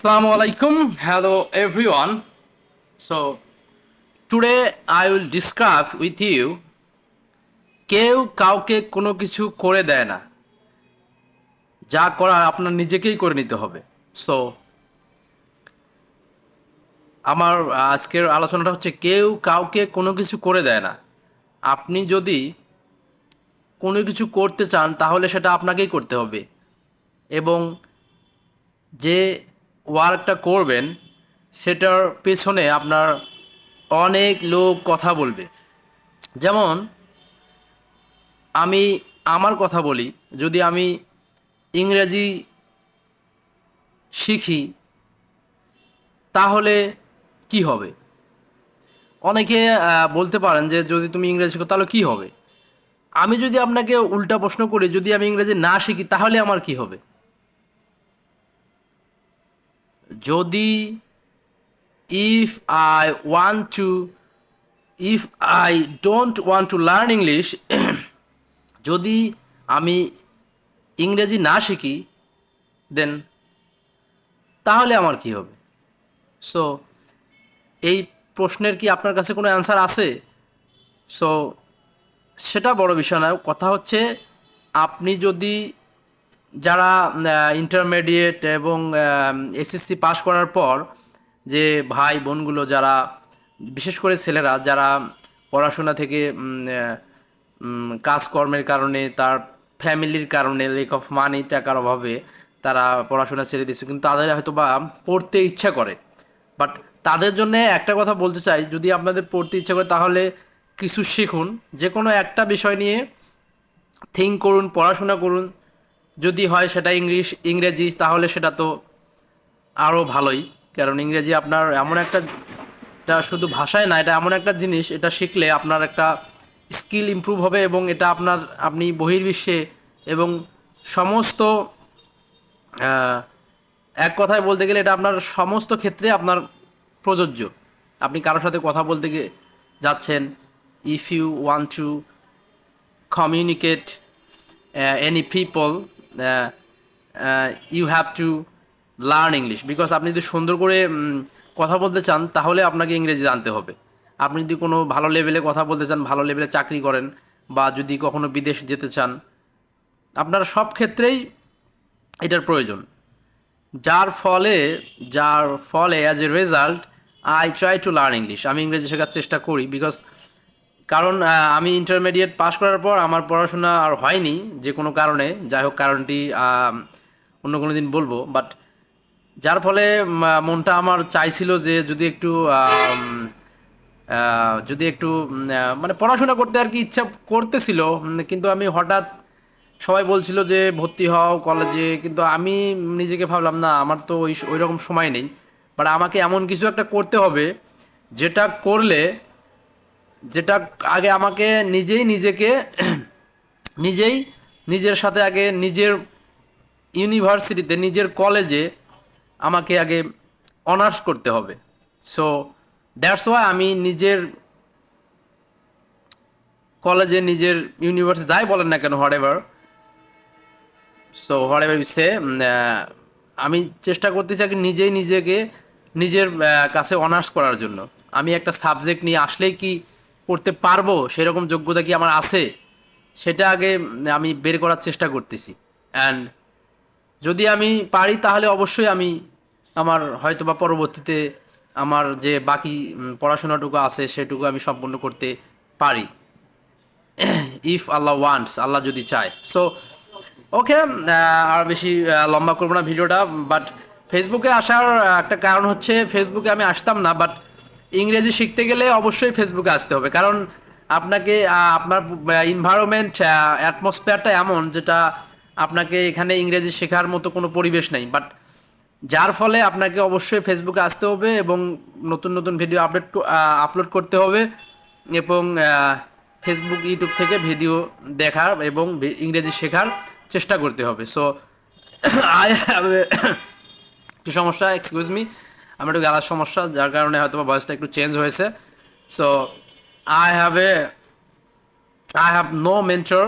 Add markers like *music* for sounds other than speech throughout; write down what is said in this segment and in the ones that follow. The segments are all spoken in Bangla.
Assalamu alaikum. Hello, everyone. So, today I will discuss with you, কেউ কাউকে কোনো কিছু করে দেয় না যা করার আপনার নিজেকেই করে নিতে হবে সো আমার আজকের আলোচনাটা হচ্ছে, কেউ কাউকে কোনো কিছু করে দেয় না আপনি যদি কোনো কিছু করতে চান, তাহলে সেটা আপনাকেই করতে হবে এবং যে ওয়ার্কটা করবেন, সেটার পেছনে আপনার অনেক লোক কথা বলবে। যেমন, আমি আমার কথা বলি, যদি আমি ইংরেজি শিখি, তাহলে কি হবে? অনেকে বলতে পারেন যে যদি তুমি ইংরেজি শিখো, তাহলে কি হবে? আমি যদি আপনাকে উল্টা প্রশ্ন করি, যদি আমি ইংরেজি না শিখি, তাহলে আমার কি হবে? যদি if I want to if I don't want to learn English যদি আমি ইংরেজি না শিখি দেন তাহলে আমার কি হবে? সো এই প্রশ্নের কি আপনার কাছে কোনো অ্যান্সার আছে? সো সেটা বড় বিষয় নয় কথা হচ্ছে, আপনি যদি যারা ইন্টারমিডিয়েট এবং এসএসসি পাস করার পর যে ভাই বোনগুলো যারা, বিশেষ করে ছেলেরা যারা পড়াশোনা থেকে কাজকর্মের কারণে, তার ফ্যামিলির কারণে লেক অফ মানি টাকার অভাবে তারা পড়াশোনা ছেড়ে দিচ্ছে কিন্তু তাদের হয়তো বা পড়তে ইচ্ছা করে। বাট তাদের জন্য একটা কথা বলতে চাই, যদি আপনাদের পড়তে ইচ্ছা করে, তাহলে কিছু শিখুন। যে কোনো একটা বিষয় নিয়ে থিঙ্ক করুন, পড়াশোনা করুন। যদি হয় সেটা ইংলিশ, ইংরেজি, তাহলে সেটা তো আরও ভালোই। কারণ ইংরেজি আপনার এমন একটা, এটা শুধু ভাষায় না, এটা এমন একটা জিনিস, এটা শিখলে আপনার একটা স্কিল ইমপ্রুভ হবে এবং এটা আপনার, আপনি বহির্বিশ্বে এবং সমস্ত এক কথায় বলতে গেলে এটা আপনার সমস্ত ক্ষেত্রে আপনার প্রযোজ্য। আপনি কারোর সাথে কথা বলতে গিয়ে যাচ্ছেন if you want to communicate any any people have to learn English because আপনি যদি সুন্দর করে কথা বলতে চান, তাহলে আপনাকে ইংরেজি জানতে হবে। আপনি যদি কোনো ভালো লেভেলে কথা বলতে চান, ভালো লেভেলে চাকরি করেন, বা যদি কখনো বিদেশ যেতে চান, আপনার সব ক্ষেত্রেই এটার প্রয়োজন। যার ফলে যার ফলে as a result I try to learn English আমি ইংরেজি শেখার চেষ্টা করি। বিকজ কারণ আমি ইন্টারমিডিয়েট পাশ করার পর আমার পড়াশোনা আর হয়নি যে কোনো কারণে। যাই হোক, কারণটি অন্য কোনো দিন বলব। বাট যার ফলে মনটা আমার চাইছিল যে যদি একটু যদি একটু মানে পড়াশোনা করতে আর কি ইচ্ছা করতেছিল কিন্তু আমি হঠাৎ সবাই বলছিল যে ভর্তি হও কলেজে, কিন্তু আমি নিজেকে ভাবলাম, না, আমার তো ওই ওই রকম সময় নেই। বাট আমাকে এমন কিছু একটা করতে হবে, যেটা করলে যেটা আগে আমাকে নিজেই নিজেকে *clears throat* নিজেই নিজের সাথে আগে নিজের ইউনিভার্সিটিতে, নিজের কলেজে আমাকে আগে অনার্স করতে হবে। সো দ্যাটস ওয়াই আমি নিজের কলেজে, নিজের ইউনিভার্সিটি, যাই বলেন না কেন whatever so whatever say আমি চেষ্টা করতেছি আগে নিজেই নিজেকে নিজের কাছে অনার্স করার জন্য। আমি একটা সাবজেক্ট নিয়ে আসলেই কি পড়তে পারব, সেরকম যোগ্যতা কি আমার আছে? সেটা আগে আমি বের করার চেষ্টা করতেছি। অ্যান্ড যদি আমি পারি, তাহলে অবশ্যই আমি আমার হয়তো বা পরবর্তীতে আমার যে বাকি পড়াশোনাটুকু আছে, সেটুকু আমি সম্পূর্ণ করতে পারি। ইফ আল্লাহ ওয়ান্টস আল্লাহ যদি চায়। সো ওকে আর বেশি লম্বা করব না ভিডিওটা বাট ফেসবুকে আসার একটা কারণ হচ্ছে ফেসবুকে আমি আসতাম না বাট ইংরেজি শিখতে গেলে অবশ্যই ফেসবুকে আসতে হবে। কারণ আপনাকে আপনার ইনভায়রনমেন্ট অ্যাটমসফিয়ারটা এমন যেটা আপনাকে এখানে ইংরেজি শেখার মতো কোনো পরিবেশ নেই। বাট যার ফলে আপনাকে অবশ্যই ফেসবুকে আসতে হবে এবং নতুন নতুন ভিডিও আপডেট আপলোড করতে হবে এবং ফেসবুক ইউটিউব থেকে ভিডিও দেখার এবং ইংরেজি শেখার চেষ্টা করতে হবে। সো আই *coughs* *coughs* সমস্যা এক্সকিউজ মি আমার একটু গালার সমস্যা যার কারণে হয়তো ভয়েসটা একটু চেঞ্জ হয়েছে। So I have a I have no mentor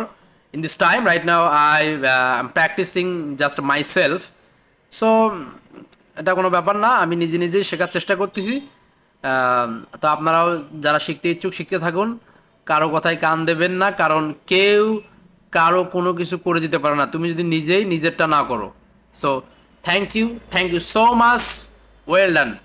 in this time. Right now, I uh, am practicing just myself. So এটা কোনো ব্যাপার না আমি নিজে নিজেই শেখার চেষ্টা করতেছি। তো আপনারাও যারা শিখতে ইচ্ছুক শিখতে থাকুন। কারও কথায় কান দেবেন না কারণ কেউ কারও কোনো কিছু করে দিতে পারে না। তুমি যদি নিজেই নিজেরটা না করো। So thank you thank you so much well done.